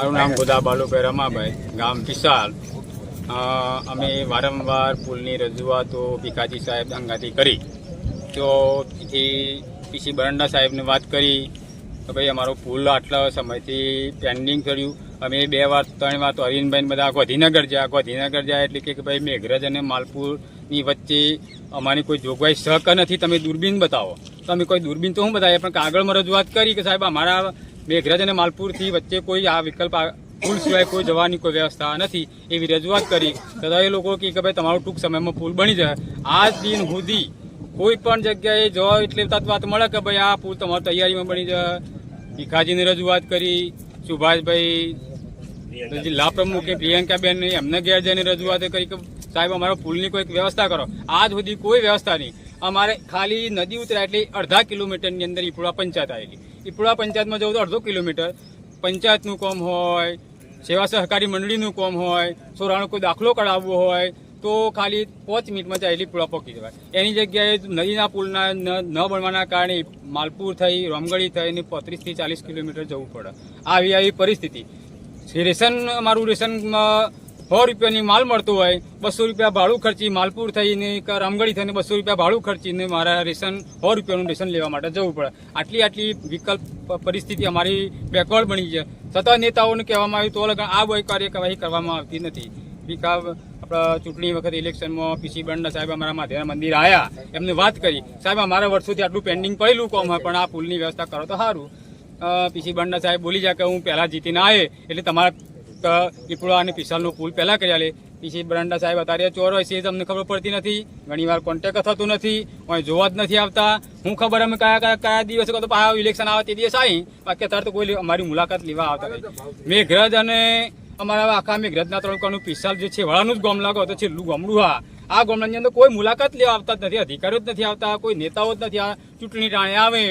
મારું નામ ગોદા બાલુભાઈ રમાભાઈ ગામ વિશાલ અમે વારંવાર પુલની રજૂઆતો ભીખાજી સાહેબ અંગાથી કરી. તો તેથી પીસી બરંડા સાહેબને વાત કરી કે ભાઈ અમારો પુલ આટલા સમયથી પેન્ડિંગ કર્યું અમે બે વાર, ત્રણ વાર તો અરવિંદભાઈ ને બધા ગોધીનગર ગયા ગોધીનગર જાય એટલે કે ભાઈ મેઘરજ અને માલપુરની વચ્ચે અમારી કોઈ જોગવાઈ શક નથી. તમે દૂરબીન બતાવો. તો અમે કોઈ દૂરબીન તો હું બતાવીએ, પણ કાગળમાં રજૂઆત કરી કે સાહેબ અમારા મેઘરજ અને માલપુરથી વચ્ચે કોઈ આ વિકલ્પ પુલ સિવાય કોઈ જવાની કોઈ વ્યવસ્થા નથી. એવી રજૂઆત કરી. તથા એ લોકો કે ભાઈ, તમારું ટૂંક સમયમાં પુલ બની જાય. આજ દિન સુધી કોઈ પણ જગ્યાએ જવા એટલે વાત મળે કે ભાઈ, આ પુલ તમારી તૈયારીમાં બની જાય. ભીખાજીને રજૂઆત કરી. સુભાષભાઈ જિલ્લા પ્રમુખે પ્રિયંકાબેન એમને ઘેર જઈને રજૂઆત કરી કે સાહેબ, અમારો પુલની કોઈ વ્યવસ્થા કરો. આજ સુધી કોઈ વ્યવસ્થા નહીં. અમારે ખાલી નદી ઉતરા એટલે અડધા કિલોમીટરની અંદર ઈપુડા પંચાયત આવેલી. ઈપુડા પંચાયતમાં જવું તો અડધો કિલોમીટર. પંચાયતનું કામ હોય, સેવા સહકારી મંડળીનું કામ હોય, સોરાનો કોઈ દાખલો કઢાવવો હોય, તો ખાલી પાંચ મિનિટમાં ત્યાં પૂળા પહોંચી જવાય. એની જગ્યાએ નદીના પુલના ન ન બનવાના કારણે માલપુર થઈ, રામગઢી થઈને પાંત્રીસથી ચાલીસ કિલોમીટર જવું પડે. આવી આવી પરિસ્થિતિ. રેશન, અમારું રેશનમાં સો રૂપિયાની માલ મળતું હોય, બસો રૂપિયા ભાડું ખર્ચી માલપુર થઈને રમગડી થઈને બસો રૂપિયા ભાડું ખર્ચીને મારા રેશન, સો રૂપિયાનું રેશન લેવા માટે જવું પડે. આટલી આટલી વિકલ્પ પરિસ્થિતિ અમારી બેકવર્ડ બની છે. છતાં નેતાઓને કહેવામાં આવ્યું તો લગન આ કોઈ કાર્યવાહી કરવામાં આવતી નથી. વિકા આપણા ચૂંટણી વખતે ઇલેક્શનમાં પીસી બંડા સાહેબ અમારા માધેરા મંદિર આવ્યા એમને વાત કરી. સાહેબ, અમારા વર્ષોથી આટલું પેન્ડિંગ પડેલું કોમ પણ આ પુલની વ્યવસ્થા કરો તો સારું. પીસી બંડા સાહેબ બોલી જાય કે હું પહેલાં જીતીને આવે એટલે તમારા પીપળા અને પિસાલનો પુલ પહેલા કર્યા લે. પછી બરંડા સાહેબ અત્યારે ચોર હોય છે એ તમને ખબર પડતી નથી. ઘણીવાર કોન્ટેક્ટ થતું નથી અહીં જોવા જ નથી આવતા. હું ખબર અમે કયા કયા કયા દિવસે તો પાછા ઇલેક્શન આવે તે દિવસ આવી બાકી અત્યારે તો કોઈ અમારી મુલાકાત લેવા આવતા નથી. મેઘરજ અને અમારા આખા મેઘરજના તાલુકાનું પિસાલ જે છે, વડાનું જ ગામ લાગો તો છેલ્લું ગામડું હા. આ ગામડાની અંદર કોઈ મુલાકાત લેવા આવતા જ નથી, અધિકારીઓ જ નથી આવતા, કોઈ નેતાઓ જ નથી. ચૂંટણી ટાણે આવે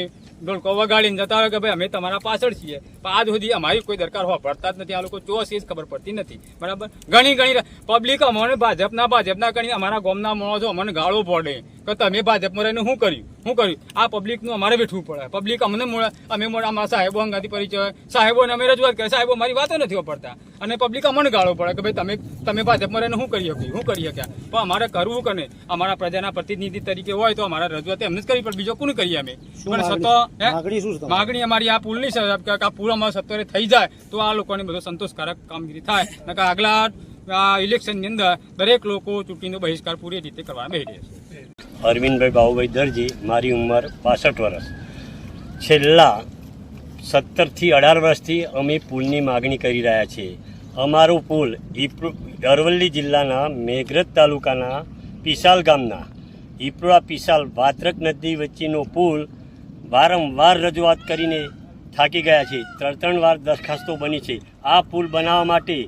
ઢોલકો વગાડીને જતા હોય કે ભાઈ અમે તમારા પાછળ છીએ. પણ આજ સુધી અમારી કોઈ દરકાર હોવા પડતા જ નથી. આ લોકો ચોસ જ ખબર પડતી નથી. બરાબર? ઘણી ઘણી પબ્લિક અમને ભાજપના ભાજપના કરીને અમારા ગામના છો અમને ગાળો પડે. કે તમે ભાજપમાં રહીને શું કર્યું? શું કર્યું? આ પબ્લિકનું અમારે બેઠવું પડે. પબ્લિક અમને મળે અમે અમારા સાહેબો અંગાથી પરિચય સાહેબોને અમે રજૂઆત કરીએ. સાહેબો મારી વાતો નથી પડતા અને પબ્લિક અમને ગાળો પડે કે ભાઈ તમે તમે ભાજપમાં રહીને શું કરી શકીએ શું કરી શક્યા? પણ અમારે કરવું કને અમારા પ્રજાના પ્રતિનિધિ તરીકે હોય તો અમારા રજૂઆત એમને જ કરવી પડે. બીજો કોને કરીએ અમે? પણ સત્તો માગણી અમારી આ પુલની છે કે આ પુલ અમારો સત્વરે થઈ જાય તો આ લોકોને બધો સંતોષકારક કામગીરી થાય. નકર આગલા આ ઇલેક્શનની અંદર દરેક લોકો ચૂંટણીનો બહિષ્કાર પૂરી રીતે કરવા બેસી રહેશે અરવિંદભાઈ બાહુભાઈ દરજી, મારી ઉંમર પાસઠ વર્ષ. છેલ્લા સત્તરથી અઢાર વર્ષથી અમે પુલની માગણી કરી રહ્યા છીએ. અમારું પુલ ઈપ્રુ અરવલ્લી જિલ્લાના મેઘરજ તાલુકાના પિસાલ ગામના. ઈપરા પિસાલ વાત્રક નદી વચ્ચેનો પુલ વારંવાર રજૂઆત કરીને થાકી ગયા છે ત્રણ ત્રણ વાર દરખાસ્તો બની છે. આ પુલ બનાવવા માટે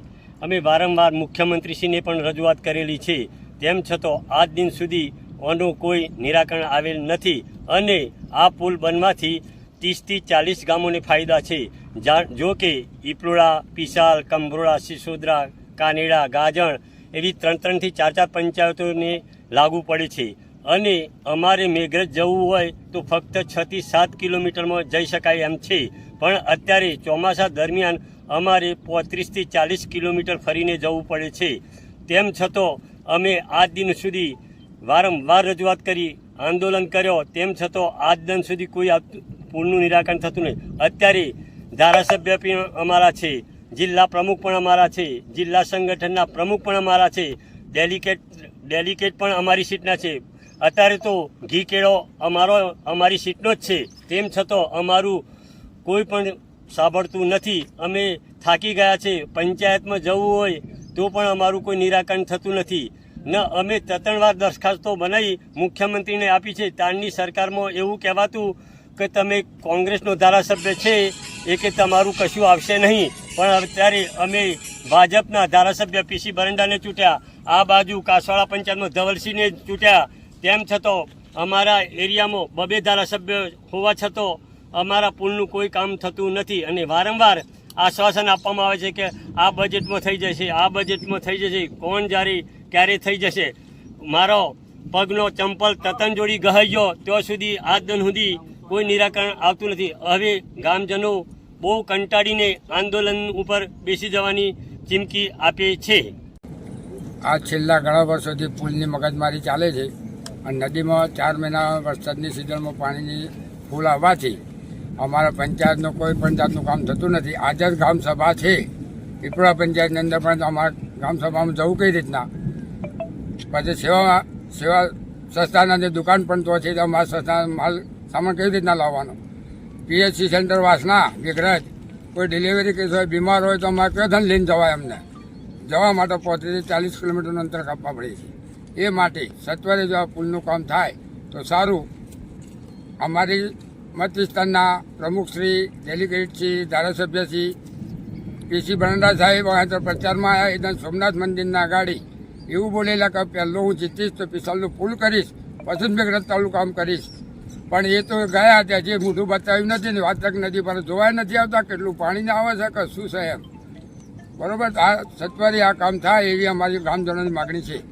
અમે વારંવાર મુખ્યમંત્રીશ્રીને પણ રજૂઆત કરેલી છે. તેમ છતાં આજ દિન સુધી આનું કોઈ નિરાકરણ આવેલ નથી અને આ પુલ બનવાથી ત્રીસથી ચાલીસ ગામોને ફાયદા છે. જા કે ઈપલોડા, પિસાલ કંભરોડા સિસોદરા, કાનેડા, ગાજણ એવી ત્રણ ત્રણથી ચાર ચાર પંચાયતોને લાગુ પડે છે અને અમારે મેઘરજ જવું હોય તો ફક્ત છથી સાત કિલોમીટરમાં જઈ શકાય એમ છે. પણ અત્યારે ચોમાસા દરમિયાન અમારે પોત્રીસથી ચાલીસ કિલોમીટર ફરીને જવું પડે છે. તેમ છતાં અમે આજ દિન સુધી વારંવાર રજૂઆત કરી, આંદોલન કર્યો. તેમ છતાં આજ દિન સુધી કોઈ પૂરનું નિરાકરણ થતું નહીં. અત્યારે ધારાસભ્ય પણ અમારા છે, જિલ્લા પ્રમુખ પણ અમારા છે, જિલ્લા સંગઠનના પ્રમુખ પણ અમારા છે, ડેલિકેટ ડેલિકેટ પણ અમારી સીટના છે. અત્યારે તો ઘી કેળો અમારો, અમારી સીટનો જ છે. તેમ છતાં અમારું કોઈ પણ સાંભળતું નથી. અમે થાકી ગયા છે. પંચાયતમાં જવું હોય તો પણ અમારું કોઈ નિરાકરણ થતું નથી. ન અમે ત્રણ વાર દરખાસ્તો બનાવી મુખ્યમંત્રીને આપી છે. તારની સરકારમાં એવું કહેવાતું કે તમે કોંગ્રેસનો ધારાસભ્ય છે એ કે તમારું કશું આવશે નહીં. પણ અત્યારે અમે ભાજપના ધારાસભ્ય પીસી બરંડાને ચૂંટ્યા. આ બાજુ કાસવાડા પંચાયતમાં ધવલસિંહને ચૂંટ્યા. તેમ છતાં અમારા એરિયામાં બબે ધારાસભ્ય હોવા છતાં અમારા પુલનું કોઈ કામ થતું નથી. અને વારંવાર આશ્વાસન આપવામાં આવે છે કે આ બજેટમાં થઈ જશે, આ બજેટમાં થઈ જશે. કોણ જ્યારે ક્યારે થઈ જશે? મારો પગનો ચંપલ તતન જોડી ગહાઈ ગયો ત્યાં સુધી આજ દિન સુધી કોઈ નિરાકરણ આવતું નથી. હવે ગામજનો બહુ કંટાળીને આંદોલન ઉપર બેસી જવાની ચીમકી આપે છે. આ છેલ્લા ઘણા વર્ષોથી પુલની મગજમારી ચાલે છે અને નદીમાં ચાર મહિના વરસાદની સિઝનમાં પાણીની ફૂલ આવવાથી અમારા પંચાયતનું કોઈ પણ જાતનું કામ થતું નથી. આજે જ ગામસભા છે. પીપળા પંચાયતની અંદર પણ અમારા ગ્રામસભામાં જવું કઈ રીતના? પછી સેવા સેવા સંસ્થાના જે દુકાન પણ તો છે, તો અમારા સંસ્થા માલ સામાન કેવી રીતના લાવવાનો? પીએચસી સેન્ટર વાસના વિગ્રજ કોઈ ડિલિવરી કેસ હોય, બીમાર હોય તો અમારે કયો ધન લઈને જવાય અમને? જવા માટે પોત્રીસ ચાલીસ કિલોમીટરનું અંતર કાપવા પડે છે. એ માટે સત્વરે જો આ પુલનું કામ થાય, તો સારું. અમારી મત પ્રમુખશ્રી ડેલિગેટશ્રી ધારાસભ્યશ્રી પીસી ભરંડા સાહેબ પ્રચારમાં આવ્યા એકદમ સોમનાથ મંદિરના ગાડી એવું બોલેલા કે પહેલો હું જીતીશ તો પિસ્તાલનું ફૂલ કરીશ મેં રસ્તાનું કામ કરીશ. પણ એ તો ગયા હતા, જે મોઢું બતાવ્યું નથી ને વાત તક નથી, પણ જોવાય નથી આવતા કેટલું પાણી ના આવે છે કે શું છે એમ. બરોબર? આ સત્વરે આ કામ થાય એવી અમારી ગામજનોની માગણી છે.